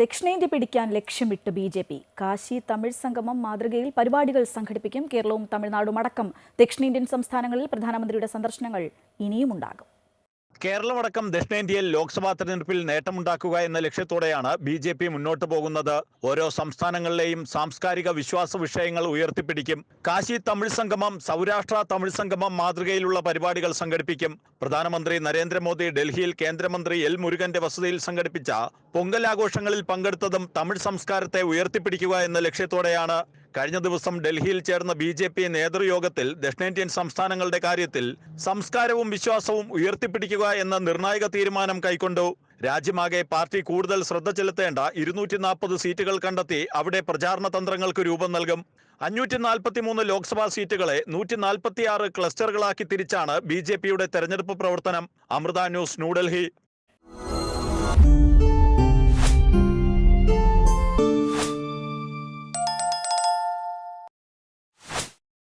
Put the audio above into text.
ദക്ഷിണേന്ത്യ പിടിക്കാൻ ലക്ഷ്യമിട്ട് B J P. Kashi Tamil Sangamam മാതൃകയിൽ പരിപാടികൾ സംഘടിപ്പിക്കും. കേരളവും തമിഴ്നാടും അടക്കം ദക്ഷിണേന്ത്യൻ സംസ്ഥാനങ്ങളിൽ പ്രധാനമന്ത്രിയുടെ സന്ദർശനങ്ങൾ ഇനിയും ഉണ്ടാകും കേരളമടക്കം ദക്ഷിണേന്ത്യയിൽ ലോക്സഭാ തെരഞ്ഞെടുപ്പിൽ നേട്ടമുണ്ടാക്കുക എന്ന ലക്ഷ്യത്തോടെയാണ് ബി ജെ പി മുന്നോട്ട് പോകുന്നത്. ഓരോ സംസ്ഥാനങ്ങളിലെയും സാംസ്കാരിക വിശ്വാസ വിഷയങ്ങൾ ഉയർത്തിപ്പിടിക്കും. കാശി തമിഴ് സംഗമം സൗരാഷ്ട്ര തമിഴ് സംഗമം മാതൃകയിലുള്ള പരിപാടികൾ സംഘടിപ്പിക്കും. പ്രധാനമന്ത്രി നരേന്ദ്രമോദി ഡൽഹിയിൽ കേന്ദ്രമന്ത്രി എൽ മുരുകന്റെ വസതിയിൽ സംഘടിപ്പിച്ച പൊങ്കൽ ആഘോഷങ്ങളിൽ പങ്കെടുത്തതും തമിഴ് സംസ്കാരത്തെ ഉയർത്തിപ്പിടിക്കുക എന്ന ലക്ഷ്യത്തോടെയാണ് കഴിഞ്ഞ ദിവസം ഡൽഹിയിൽ ചേർന്ന ബി ജെ പി നേതൃയോഗത്തിൽ ദക്ഷിണേന്ത്യൻ സംസ്ഥാനങ്ങളുടെ കാര്യത്തിൽ സംസ്കാരവും വിശ്വാസവും ഉയർത്തിപ്പിടിക്കുക എന്ന നിർണായക തീരുമാനം കൈക്കൊണ്ടു. രാജ്യമാകെ പാർട്ടി കൂടുതൽ ശ്രദ്ധ ചെലുത്തേണ്ട ഇരുന്നൂറ്റി നാൽപ്പത് സീറ്റുകൾ കണ്ടെത്തി അവിടെ പ്രചാരണ തന്ത്രങ്ങൾക്ക് രൂപം നൽകും. അഞ്ഞൂറ്റി നാൽപ്പത്തി മൂന്ന് ലോക്സഭാ സീറ്റുകളെ നൂറ്റി നാൽപ്പത്തിയാറ് ക്ലസ്റ്ററുകളാക്കി തിരിച്ചാണ് ബി ജെ പിയുടെ തെരഞ്ഞെടുപ്പ് പ്രവർത്തനം. അമൃത ന്യൂസ് ന്യൂഡൽഹി.